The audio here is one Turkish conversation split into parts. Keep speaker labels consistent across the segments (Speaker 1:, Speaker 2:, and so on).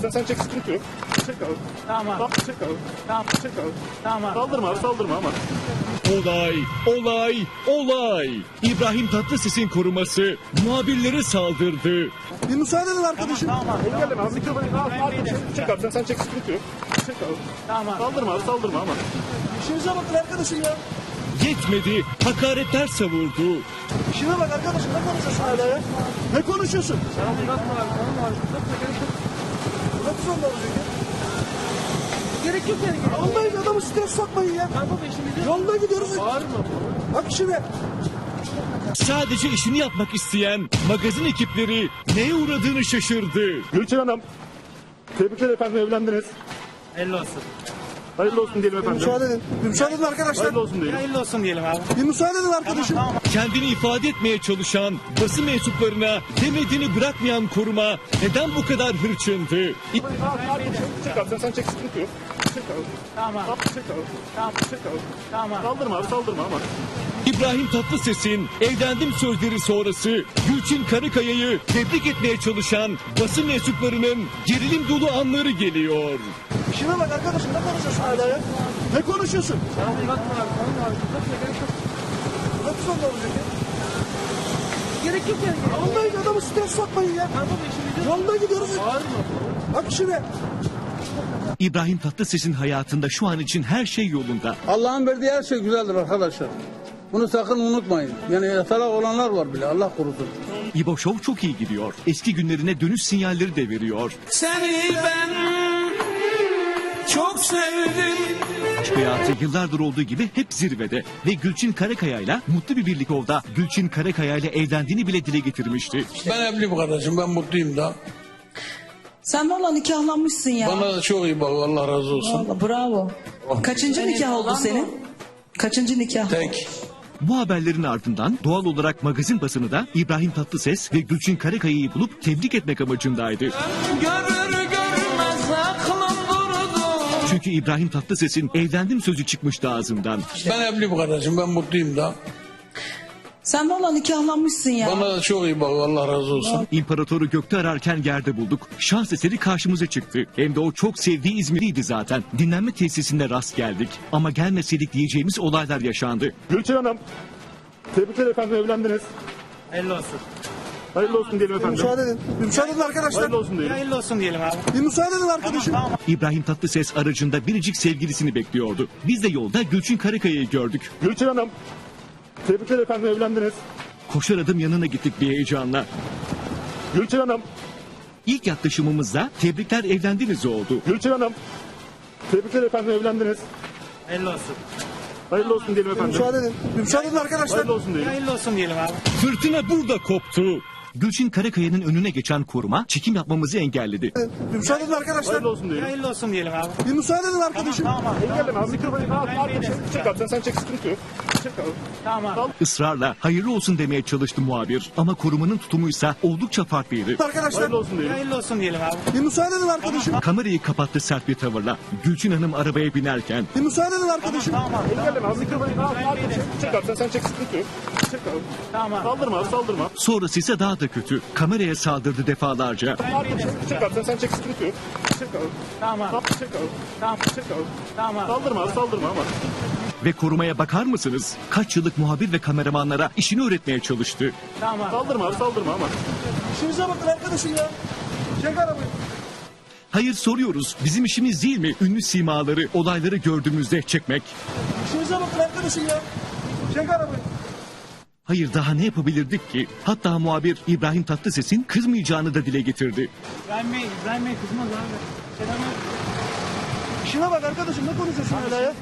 Speaker 1: abi sen, sen çek sıkıntı yok. Çek abi.
Speaker 2: Tamam.
Speaker 1: Tamam çek abi.
Speaker 2: Tamam.
Speaker 1: Çek abi.
Speaker 2: Tamam.
Speaker 1: Saldırma abi saldırma ama.
Speaker 3: Olay, olay, olay. İbrahim Tatlıses'in koruması muhabirlere saldırdı.
Speaker 4: Bir müsaade edin arkadaşım.
Speaker 2: Tamam.
Speaker 1: Engelleme abi mikrofonu al.
Speaker 2: Beyler.
Speaker 1: çek, çek abi sen, sen çek sıkıntı yok. Çek abi.
Speaker 2: Tamam.
Speaker 1: Saldırma abi saldırma ama.
Speaker 4: İşinize bakın arkadaşım ya.
Speaker 3: Yetmedi, hakaretler savurdu.
Speaker 4: İşine bak arkadaşım ne konuşuyorsun hala ya? Ne konuşuyorsun? Bırak zorla olacak ya.
Speaker 2: Gerek yok yani.
Speaker 4: Yoldayız adamı stres sokmayın ya.
Speaker 2: Tamam işimizi
Speaker 4: Yolda gidiyoruz. Bak işine.
Speaker 3: Sadece işini yapmak isteyen magazin ekipleri neye uğradığını şaşırdı.
Speaker 1: Gülçin Hanım. Tebrikler efendim evlendiniz.
Speaker 2: Hayırlı olsun.
Speaker 1: Hayırlı olsun diyelim
Speaker 4: Bir
Speaker 1: efendim.
Speaker 4: müsaade edin. Bir müsaade edin arkadaşlar.
Speaker 1: Hayırlı olsun diyelim.
Speaker 2: Hayırlı olsun diyelim abi.
Speaker 4: Bir müsaade edin arkadaşım.
Speaker 2: Tamam.
Speaker 3: Kendini ifade etmeye çalışan basın mensuplarına demediğini bırakmayan koruma neden bu kadar hırçındı?
Speaker 1: Çek, abi sen, sen çek sıkıntı yok. Çek abi.
Speaker 2: Tamam.
Speaker 1: Tamam çek abi.
Speaker 2: Tamam.
Speaker 1: Çek abi.
Speaker 2: Tamam.
Speaker 1: Saldırma abi saldırma ama.
Speaker 3: İbrahim Tatlıses'in evlendim sözleri sonrası Gülçin Karıkaya'yı tebrik etmeye çalışan basın mensuplarının gerilim dolu anları geliyor.
Speaker 4: İşine bak arkadaşım ne konuşuyorsun hala ya? Ne konuşuyorsun? Bırak zorla olacak ya.
Speaker 2: Gerek yok yani.
Speaker 4: Yoldayız adamı stres sokmayın ya.
Speaker 2: Tamam
Speaker 4: Yolda gidiyoruz. Bak işine.
Speaker 3: İbrahim Tatlıses'in hayatında şu an için her şey yolunda.
Speaker 5: Allah'ın verdiği her şey güzeldir arkadaşlar. Bunu sakın unutmayın. Yani yatalak olanlar var bile Allah korusun.
Speaker 3: İbo Show çok iyi gidiyor. Eski günlerine dönüş sinyalleri de veriyor.
Speaker 6: Seni ben sevdim.
Speaker 3: Aşk hayatı yıllardır olduğu gibi hep zirvede. Ve Gülçin Karakaya'yla mutlu bir birlik oldu. Gülçin Karakaya'yla evlendiğini bile dile getirmişti.
Speaker 5: Ben evliyim kardeşim ben mutluyum da.
Speaker 7: Sen valla nikahlanmışsın ya.
Speaker 5: Bana da çok iyi bak Allah razı olsun.
Speaker 7: Vallahi bravo. Kaçıncı nikah oldu senin? Kaçıncı nikah?
Speaker 5: Tek.
Speaker 3: Bu haberlerin ardından doğal olarak magazin basını da İbrahim Tatlıses ve Gülçin Karakaya'yı bulup tebrik etmek amacındaydı.
Speaker 6: Görür görmez aklım durdu.
Speaker 3: Çünkü İbrahim Tatlıses'in evlendim sözü çıkmıştı ağzından.
Speaker 5: Ben evliyim kardeşim ben mutluyum da.
Speaker 7: Sen valla nikahlanmışsın ya.
Speaker 5: Bana da çok iyi bak Allah razı olsun.
Speaker 3: İmparatoru gökte ararken yerde bulduk. Şans eseri karşımıza çıktı. Hem de o çok sevdiği İzmir'iydi zaten. Dinlenme tesisinde rast geldik. Ama gelmeseydik diyeceğimiz olaylar yaşandı.
Speaker 1: Gülçin Hanım. Tebrikler efendim evlendiniz.
Speaker 2: Hayırlı olsun.
Speaker 1: Hayırlı olsun diyelim
Speaker 4: Bir
Speaker 1: efendim.
Speaker 4: müsaade edin. Bir müsaade edin arkadaşlar.
Speaker 1: Hayırlı olsun diyelim.
Speaker 2: Hayırlı olsun diyelim abi.
Speaker 4: Bir müsaade edin arkadaşım.
Speaker 2: Tamam.
Speaker 3: İbrahim Tatlıses aracında biricik sevgilisini bekliyordu. Biz de yolda Gülçin Karakaya'yı gördük.
Speaker 1: Gülçin Hanım. Tebrikler efendim evlendiniz.
Speaker 3: Koşar adım yanına gittik bir heyecanla.
Speaker 1: Gülçin Hanım.
Speaker 3: İlk yaklaşımımızda tebrikler evlendiniz oldu.
Speaker 1: Gülçin Hanım. Tebrikler efendim evlendiniz.
Speaker 2: Hayırlı olsun.
Speaker 1: Hayırlı olsun diyelim
Speaker 4: Bir
Speaker 1: efendim.
Speaker 4: müsaade edin. Bir müsaade edin arkadaşlar.
Speaker 1: Hayırlı olsun diyelim.
Speaker 2: Hayırlı olsun diyelim abi.
Speaker 3: Fırtına burada koptu. Gülçin Karakaya'nın önüne geçen koruma çekim yapmamızı engelledi.
Speaker 4: Bir müsaade edin arkadaşlar.
Speaker 1: Hayırlı olsun diyelim.
Speaker 2: Hayırlı olsun diyelim abi.
Speaker 4: Bir müsaade edin arkadaşım.
Speaker 2: Tamam.
Speaker 1: Engelleme abi mikrofonu al. al, çek, çek abi sen, sen çek sıkıntı yok.
Speaker 2: Tamam.
Speaker 3: Israrla hayırlı olsun demeye çalıştı muhabir. Ama korumanın tutumuysa oldukça farklıydı.
Speaker 4: Arkadaşlar
Speaker 1: Hayırlı olsun diyelim.
Speaker 2: Hayırlı olsun diyelim abi.
Speaker 4: bir müsaade edin arkadaşım.
Speaker 3: Kamerayı kapattı sert bir tavırla. Gülçin Hanım arabaya binerken
Speaker 4: Bir müsaade edin arkadaşım.
Speaker 2: Tamam.
Speaker 1: Engelleme abi mikrofonu al. al, çek, çek abi sen, sen çek sıkıntı yok.
Speaker 2: Tamam.
Speaker 1: Saldırma abi saldırma.
Speaker 3: sonrası ise daha da kötü. Kameraya saldırdı defalarca.
Speaker 1: Çek abi sen, sen çek sıkıntı yok. Çek abi.
Speaker 2: Tamam.
Speaker 1: Tamam çek abi.
Speaker 2: Tamam.
Speaker 1: Çek abi.
Speaker 2: Tamam.
Speaker 1: Saldırma abi saldırma ama.
Speaker 3: Ve korumaya bakar mısınız? Kaç yıllık muhabir ve kameramanlara işini öğretmeye çalıştı.
Speaker 2: Tamam.
Speaker 1: Saldırma abi saldırma ama.
Speaker 4: İşinize bakın arkadaşım ya. Çek arabayı.
Speaker 3: Hayır soruyoruz. Bizim işimiz değil mi? Ünlü simaları, olayları gördüğümüzde çekmek.
Speaker 4: İşinize bakın arkadaşım ya. Çek arabayı.
Speaker 3: Hayır daha ne yapabilirdik ki? Hatta muhabir İbrahim Tatlıses'in kızmayacağını da dile getirdi.
Speaker 2: İbrahim Bey, İbrahim Bey kızmaz abi. Selam
Speaker 4: İşine bak arkadaşım ne konuşuyorsun hala ya?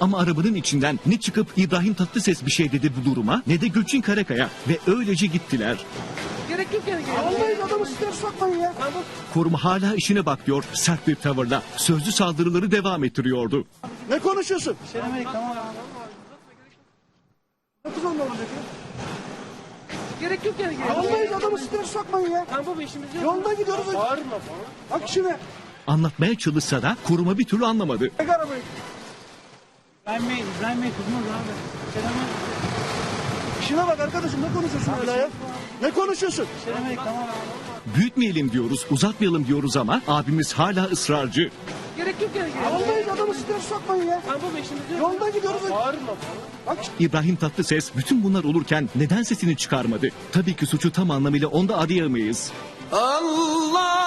Speaker 3: Ama arabanın içinden ne çıkıp İbrahim Tatlıses bir şey dedi bu duruma ne de Gülçin Karakaya ve öylece gittiler.
Speaker 2: Gerek yok yani.
Speaker 4: Yoldayız adamı stres sokmayın ya.
Speaker 3: Koruma hala işine bakıyor sert bir tavırla. Sözlü saldırıları devam ettiriyordu.
Speaker 4: Ne konuşuyorsun?
Speaker 2: Selamünaleyküm. Tamam.
Speaker 4: Ne zorla olacak ya?
Speaker 2: Gerek yok yani.
Speaker 4: Yoldayız adamı stres sokmayın ya.
Speaker 2: Tamam baba işimiz yok.
Speaker 4: Yolda gidiyoruz. Bak işine.
Speaker 3: Anlatmaya çalışsa da koruma bir türlü anlamadı.
Speaker 4: Çek arabayı.
Speaker 2: İbrahim Bey, İbrahim Bey kızmaz abi. Selam
Speaker 4: İşine bak arkadaşım ne konuşuyorsun hala ya? Ne konuşuyorsun?
Speaker 2: Şey demedik tamam.
Speaker 3: Büyütmeyelim diyoruz, uzatmayalım diyoruz ama abimiz hala ısrarcı.
Speaker 2: Gerek yok yani.
Speaker 4: Olmayın adamı stres sokmayın ya.
Speaker 2: Tamam baba işimiz yok.
Speaker 4: Yolda gidiyoruz.
Speaker 2: Bağırma.
Speaker 4: Bak
Speaker 3: İbrahim Tatlıses bütün bunlar olurken neden sesini çıkarmadı? Tabii ki suçu tam anlamıyla onda arayamayız.
Speaker 6: Allah'ım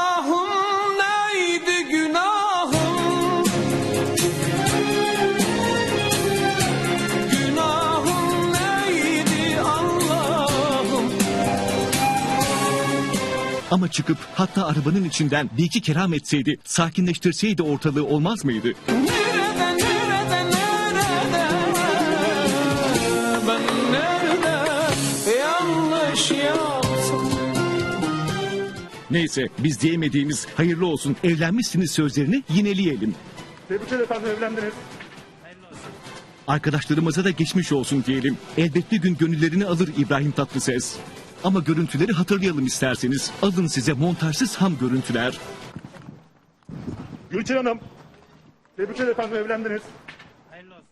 Speaker 3: Ama çıkıp hatta arabanın içinden bir iki kelam etseydi, sakinleştirseydi ortalığı olmaz mıydı?
Speaker 6: Nerede nerede nerede Ben nerede yanlış yaptım
Speaker 3: Neyse biz diyemediğimiz hayırlı olsun evlenmişsiniz sözlerini yineleyelim.
Speaker 1: Tebrikler efendim evlendiniz.
Speaker 3: Arkadaşlarımıza da geçmiş olsun diyelim. Elbet bir gün gönüllerini alır İbrahim Tatlıses. Ama görüntüleri hatırlayalım isterseniz. Alın size montajsız ham görüntüler.
Speaker 1: Gülçin Hanım. Tebrikler efendim evlendiniz.
Speaker 2: Hayırlı olsun.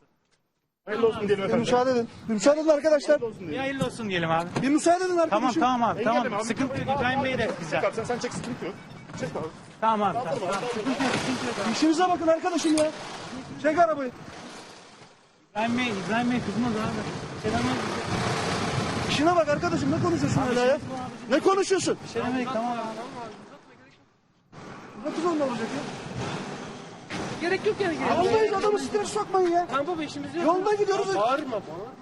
Speaker 1: Hayırlı olsun diyelim
Speaker 4: bir
Speaker 1: efendim.
Speaker 4: müsaade edin. Bir müsaade edin arkadaşlar.
Speaker 2: Bir hayırlı olsun diyelim abi.
Speaker 4: Bir müsaade edin
Speaker 2: Tamam
Speaker 4: arkadaşım.
Speaker 2: tamam abi
Speaker 1: Engelledim
Speaker 2: tamam.
Speaker 1: abi.
Speaker 2: Sıkıntı yok İbrahim Bey de güzel.
Speaker 1: Sen, sen çek sıkıntı yok. Çek abi.
Speaker 2: Tamam abi tamam. tamam.
Speaker 4: İşinize bakın arkadaşım ya. Çek arabayı.
Speaker 2: İbrahim Bey, İbrahim Bey kızmaz abi. Selam
Speaker 4: İşine bak arkadaşım ne konuşuyorsun öyle ya? Ne konuşuyorsun?
Speaker 2: Bir şey demedik tamam.
Speaker 4: Nasıl zorla olacak ya?
Speaker 2: Gerek yok yani.
Speaker 4: Olmayın adamı stres sokmayın ya.
Speaker 2: Tamam baba işimiz yok.
Speaker 4: Yolda gidiyoruz.
Speaker 2: Bağırma bana.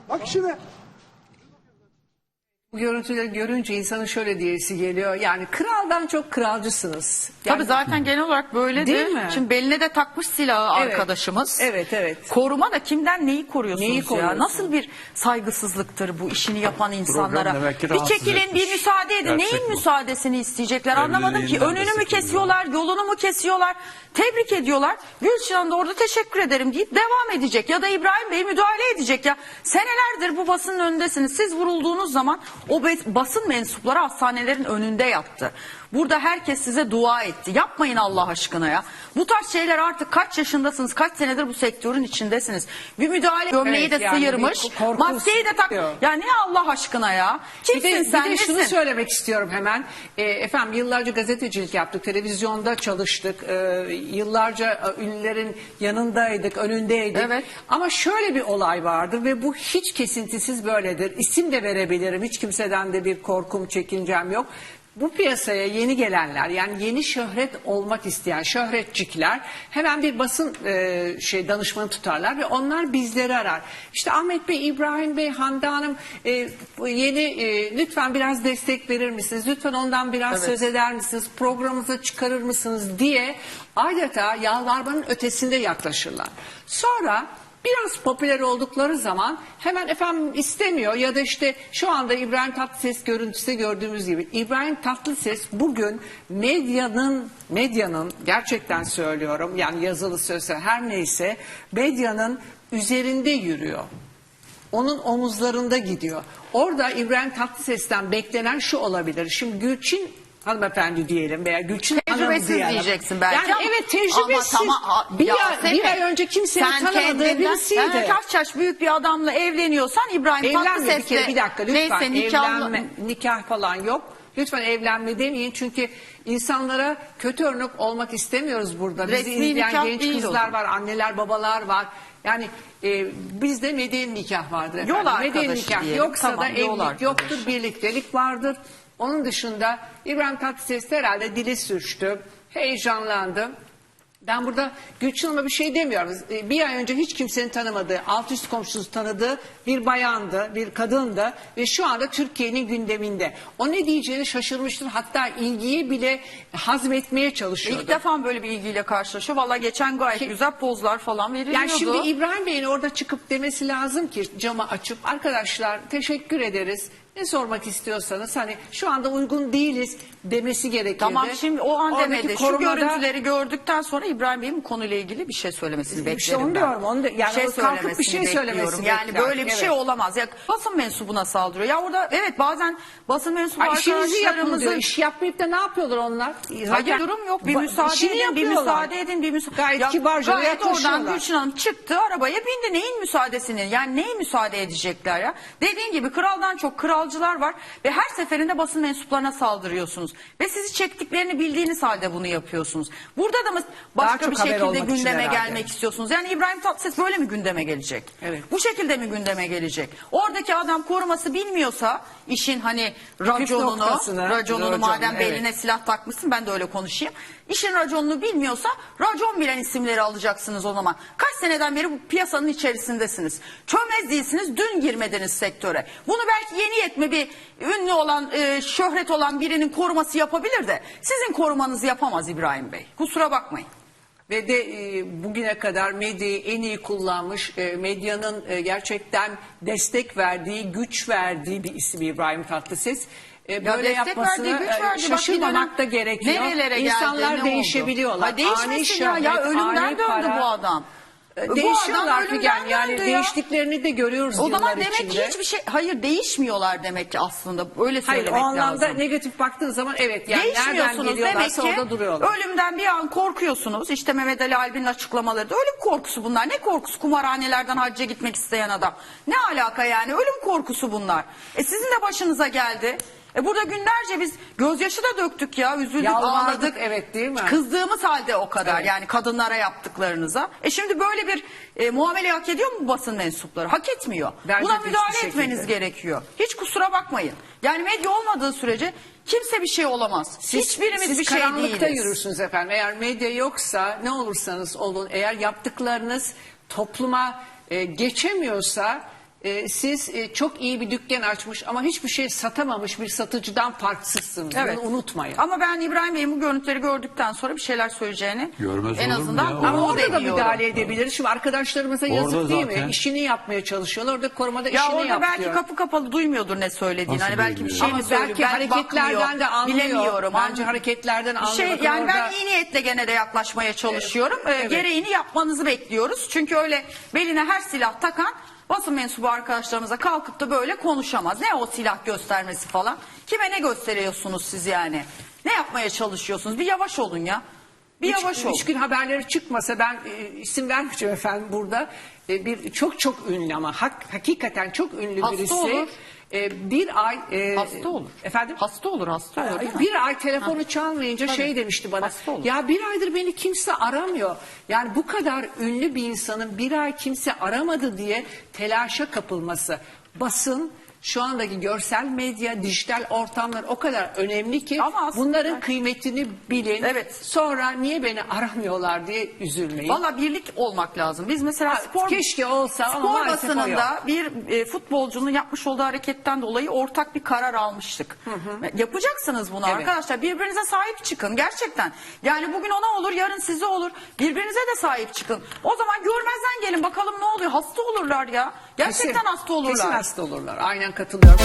Speaker 4: Bak işine.
Speaker 8: Bu görüntüleri görünce insanın şöyle diyesi geliyor. Yani kraldan çok kralcısınız. Yani-
Speaker 9: Tabii zaten genel olarak böyledir.
Speaker 8: Değil mi?
Speaker 9: Şimdi beline de takmış silahı
Speaker 8: Evet.
Speaker 9: arkadaşımız.
Speaker 8: Evet evet.
Speaker 9: Koruma da kimden neyi koruyorsunuz
Speaker 8: Neyi
Speaker 9: ya?
Speaker 8: koruyorsun?
Speaker 9: Nasıl bir saygısızlıktır bu işini yapan insanlara? bir çekilin
Speaker 5: etmiş.
Speaker 9: bir müsaade edin.
Speaker 5: Gerçek
Speaker 9: Neyin
Speaker 5: bu.
Speaker 9: müsaadesini isteyecekler anlamadım ki. Önünü mü kesiyorlar, yolunu mu kesiyorlar? Tebrik ediyorlar. Gülşen de orada teşekkür ederim deyip devam edecek. Ya da İbrahim Bey müdahale edecek ya. Senelerdir bu basının önündesiniz. Siz vurulduğunuz zaman o basın mensupları hastanelerin önünde yattı. Burada herkes size dua etti. Yapmayın Allah aşkına ya. Bu tarz şeyler artık kaç yaşındasınız, kaç senedir bu sektörün içindesiniz. Bir müdahale gömleği
Speaker 8: Evet,
Speaker 9: de
Speaker 8: yani
Speaker 9: sıyırmış,
Speaker 8: bir korku
Speaker 9: maskeyi de tak.
Speaker 8: sıkıyor.
Speaker 9: Ya ne Allah aşkına ya?
Speaker 8: Bir
Speaker 9: Kimsin
Speaker 8: de,
Speaker 9: sen,
Speaker 8: bir de şunu
Speaker 9: nesin?
Speaker 8: söylemek istiyorum hemen. E, efendim yıllarca gazetecilik yaptık, televizyonda çalıştık, e, yıllarca e, ünlülerin yanındaydık, önündeydik.
Speaker 9: Evet.
Speaker 8: Ama şöyle bir olay vardır ve bu hiç kesintisiz böyledir. İsim de verebilirim, hiç kimseden de bir korkum, çekincem yok. Bu piyasaya yeni gelenler yani yeni şöhret olmak isteyen şöhretçikler hemen bir basın e, şey danışmanı tutarlar ve onlar bizleri arar. İşte Ahmet Bey, İbrahim Bey, Hande Hanım e, yeni e, lütfen biraz destek verir misiniz? Lütfen ondan biraz söz eder misiniz? Programımıza çıkarır mısınız diye adeta yalvarmanın ötesinde yaklaşırlar. Sonra biraz popüler oldukları zaman hemen efendim istemiyor ya da işte şu anda İbrahim Tatlıses görüntüsü gördüğümüz gibi İbrahim Tatlıses bugün medyanın medyanın gerçekten söylüyorum yani yazılı sözü her neyse medyanın üzerinde yürüyor. Onun omuzlarında gidiyor. Orada İbrahim Tatlıses'ten beklenen şu olabilir. Şimdi Gülçin hanımefendi diyelim veya Gülçin
Speaker 9: Tecrübesiz
Speaker 8: diyelim.
Speaker 9: diyeceksin belki
Speaker 8: Yani
Speaker 9: ama-
Speaker 8: evet tecrübesiz.
Speaker 9: Ama tamam,
Speaker 8: bir,
Speaker 9: ya
Speaker 8: ay, bir ay önce kimsenin
Speaker 9: sen
Speaker 8: tanımadığı birisiydi.
Speaker 9: Yani kaç yaş büyük bir adamla evleniyorsan İbrahim
Speaker 8: Evlenme bir kere bir dakika lütfen
Speaker 9: neyse nikahlı
Speaker 8: evlenme nikah falan yok. Lütfen evlenme demeyin çünkü insanlara kötü örnek olmak istemiyoruz burada. Bizi
Speaker 9: Resmi
Speaker 8: izleyen
Speaker 9: nikah
Speaker 8: genç kızlar
Speaker 9: zaman.
Speaker 8: var, anneler babalar var. Yani e, bizde medeni nikah vardır efendim.
Speaker 9: Yol
Speaker 8: medeni nikah
Speaker 9: diyelim.
Speaker 8: yoksa
Speaker 9: Tamam,
Speaker 8: da evlilik yoktur, birliktelik vardır. Onun dışında İbrahim Tatlıses herhalde dili sürçtü, heyecanlandı. Ben burada Gülçin Hanım'a bir şey demiyorum. Bir ay önce hiç kimsenin tanımadığı, alt üst komşusu tanıdığı bir bayandı, bir kadındı ve şu anda Türkiye'nin gündeminde. O ne diyeceğini şaşırmıştır. Hatta ilgiyi bile hazmetmeye çalışıyordu.
Speaker 9: İlk defa böyle bir ilgiyle karşılaşıyor. Valla geçen gayet
Speaker 8: Ki-
Speaker 9: güzel pozlar falan veriliyordu.
Speaker 8: Yani şimdi İbrahim Bey'in orada çıkıp demesi lazım ki camı açıp arkadaşlar teşekkür ederiz. Ne sormak istiyorsanız hani şu anda uygun değiliz demesi gerekirdi.
Speaker 9: Tamam şimdi o an
Speaker 8: Oradaki
Speaker 9: demedi. Şu görüntüleri gördükten sonra İbrahim Bey'in bu konuyla ilgili bir şey söylemesini beklerim
Speaker 8: İşte onu
Speaker 9: ben.
Speaker 8: diyorum, onu da- yani o kalkıp bir şey
Speaker 9: söylemesini
Speaker 8: söylemesi.
Speaker 9: Yani
Speaker 8: bekler,
Speaker 9: böyle bir
Speaker 8: evet.
Speaker 9: şey olamaz. Ya basın mensubuna saldırıyor. Ya orada evet bazen basın mensubu
Speaker 8: Ay, işinizi yapın diyor.
Speaker 9: arkadaşlarımızın
Speaker 8: İş yapmayıp da ne yapıyorlar onlar?
Speaker 9: Hayır durum yok. Bir
Speaker 8: Ba-
Speaker 9: müsaade
Speaker 8: işini
Speaker 9: edin, bir
Speaker 8: yapıyorlar.
Speaker 9: müsaade edin, bir müsaade.
Speaker 8: Gayet kibarca
Speaker 9: Gayet oradan
Speaker 8: yaklaşıyorlar.
Speaker 9: Gülçin Hanım çıktı, arabaya bindi. Neyin müsaadesini? Yani neye müsaade edecekler ya? Dediğin gibi kraldan çok kral kuralcılar var ve her seferinde basın mensuplarına saldırıyorsunuz. Ve sizi çektiklerini bildiğiniz halde bunu yapıyorsunuz. Burada da mı başka bir şekilde gündeme gelmek istiyorsunuz? Yani İbrahim Tatlıses böyle mi gündeme gelecek?
Speaker 8: Evet.
Speaker 9: Bu şekilde mi gündeme gelecek? Oradaki adam koruması bilmiyorsa işin hani raconunu,
Speaker 8: noktasını,
Speaker 9: raconunu
Speaker 8: raconu,
Speaker 9: madem
Speaker 8: evet.
Speaker 9: beline silah takmışsın ben de öyle konuşayım. İşin raconunu bilmiyorsa racon bilen isimleri alacaksınız o zaman. Kaç seneden beri bu piyasanın içerisindesiniz. Çömez değilsiniz, dün girmediniz sektöre. Bunu belki yeni yetme bir ünlü olan, e, şöhret olan birinin koruması yapabilir de sizin korumanızı yapamaz İbrahim Bey. Kusura bakmayın.
Speaker 8: Ve de e, bugüne kadar medyayı en iyi kullanmış, e, medyanın e, gerçekten destek verdiği, güç verdiği bir isim İbrahim Tatlıses. E, böyle
Speaker 9: destek
Speaker 8: yapmasını
Speaker 9: verdi, güç
Speaker 8: e,
Speaker 9: verdi. Bak
Speaker 8: şaşırmamak da gerekiyor.
Speaker 9: Nerelere geldi,
Speaker 8: İnsanlar
Speaker 9: ne oldu?
Speaker 8: değişebiliyorlar.
Speaker 9: Ha, değişmesin ya, ya ölümden döndü bu adam.
Speaker 8: E,
Speaker 9: Bu
Speaker 8: Değişiyorlar
Speaker 9: adam
Speaker 8: Figen yani
Speaker 9: ya.
Speaker 8: değiştiklerini de görüyoruz
Speaker 9: O zaman demek
Speaker 8: içinde.
Speaker 9: ki hiçbir şey hayır değişmiyorlar demek ki aslında öyle
Speaker 8: Hayır
Speaker 9: söylemek
Speaker 8: o anlamda
Speaker 9: lazım.
Speaker 8: negatif baktığın zaman evet yani nereden
Speaker 9: demek ki
Speaker 8: orada duruyorlar.
Speaker 9: ölümden bir an korkuyorsunuz. İşte Mehmet Ali Albi'nin açıklamaları da ölüm korkusu bunlar. Ne korkusu kumarhanelerden hacca gitmek isteyen adam. Ne alaka yani ölüm korkusu bunlar. E sizin de başınıza geldi. E burada günlerce biz gözyaşı da döktük ya üzüldük
Speaker 8: Yalvardık,
Speaker 9: ağladık.
Speaker 8: evet, değil mi?
Speaker 9: Kızdığımız halde o kadar
Speaker 8: Evet.
Speaker 9: yani kadınlara yaptıklarınıza. E şimdi böyle bir e, muamele hak ediyor mu basın mensupları? Hak etmiyor.
Speaker 8: Bence
Speaker 9: Buna
Speaker 8: de hiçbir
Speaker 9: müdahale
Speaker 8: şekilde.
Speaker 9: etmeniz gerekiyor. Hiç kusura bakmayın. Yani medya olmadığı sürece kimse bir şey olamaz. Hiçbirimiz
Speaker 8: siz
Speaker 9: bir şey
Speaker 8: karanlıkta
Speaker 9: değiliz.
Speaker 8: yürürsünüz efendim. Eğer medya yoksa ne olursanız olun eğer yaptıklarınız topluma e, geçemiyorsa e, siz e, çok iyi bir dükkan açmış ama hiçbir şey satamamış bir satıcıdan farksızsınız.
Speaker 9: Evet.
Speaker 8: Bunu unutmayın.
Speaker 9: Ama ben İbrahim Bey'in bu görüntüleri gördükten sonra bir şeyler söyleyeceğini
Speaker 10: Görmez
Speaker 9: en
Speaker 10: olur mu
Speaker 9: azından
Speaker 10: ya?
Speaker 9: umut
Speaker 8: ama orada da müdahale edebiliriz. Şimdi arkadaşlarımıza
Speaker 10: Orada
Speaker 8: yazık değil
Speaker 10: zaten-
Speaker 8: mi? İşini yapmaya çalışıyorlar. Orada korumada
Speaker 9: Ya
Speaker 8: işini
Speaker 9: orada
Speaker 8: yap
Speaker 9: belki
Speaker 8: diyor.
Speaker 9: kapı kapalı duymuyordur ne söylediğini.
Speaker 10: Nasıl
Speaker 9: hani belki bir
Speaker 10: duymuyor?
Speaker 9: şey
Speaker 8: Ama
Speaker 9: mi söylüyor?
Speaker 8: belki hareketlerden
Speaker 9: bakmıyor,
Speaker 8: de anlıyor.
Speaker 9: Bilemiyorum.
Speaker 8: Bence hareketlerden anlıyor.
Speaker 9: Şey,
Speaker 8: Bakın
Speaker 9: yani ben
Speaker 8: orada-
Speaker 9: iyi niyetle gene de yaklaşmaya çalışıyorum. Ee,
Speaker 8: evet.
Speaker 9: Gereğini yapmanızı bekliyoruz. Çünkü öyle beline her silah takan basın mensubu arkadaşlarımıza kalkıp da böyle konuşamaz. Ne o silah göstermesi falan. Kime ne gösteriyorsunuz siz yani? Ne yapmaya çalışıyorsunuz? Bir yavaş olun ya. Bir
Speaker 8: Üç-
Speaker 9: yavaş olun.
Speaker 8: Üç gün haberleri çıkmasa ben e, isim vermeyeceğim efendim burada. E, bir çok çok ünlü ama hak, hakikaten çok ünlü
Speaker 9: Hasta
Speaker 8: birisi.
Speaker 9: olur.
Speaker 8: E, bir ay e,
Speaker 9: Hasta olur.
Speaker 8: Efendim?
Speaker 9: Hasta olur hasta olur değil mi?
Speaker 8: Bir ay telefonu çalmayınca şey demişti bana.
Speaker 9: Hasta olur.
Speaker 8: Ya bir aydır beni kimse aramıyor. Yani bu kadar ünlü bir insanın bir ay kimse aramadı diye telaşa kapılması. Basın şu andaki görsel medya, dijital ortamlar o kadar önemli ki
Speaker 9: Ama aslında-
Speaker 8: bunların kıymetini bilin.
Speaker 9: Evet.
Speaker 8: Sonra niye beni aramıyorlar diye üzülmeyin.
Speaker 9: Valla birlik olmak lazım. Biz mesela
Speaker 8: Ha,
Speaker 9: spor
Speaker 8: keşke olsa ama
Speaker 9: spor
Speaker 8: maalesef o
Speaker 9: basınında bir e, futbolcunun yapmış olduğu hareketten dolayı ortak bir karar almıştık. Yapacaksınız bunu
Speaker 8: Evet.
Speaker 9: arkadaşlar. Birbirinize sahip çıkın gerçekten. Yani bugün ona olur, yarın size olur. Birbirinize de sahip çıkın. O zaman görmezden gelin bakalım ne oluyor. Hasta olurlar ya. Gerçekten
Speaker 8: Kesin-
Speaker 9: hasta olurlar.
Speaker 8: Kesin hasta olurlar. Aynen katılıyorum.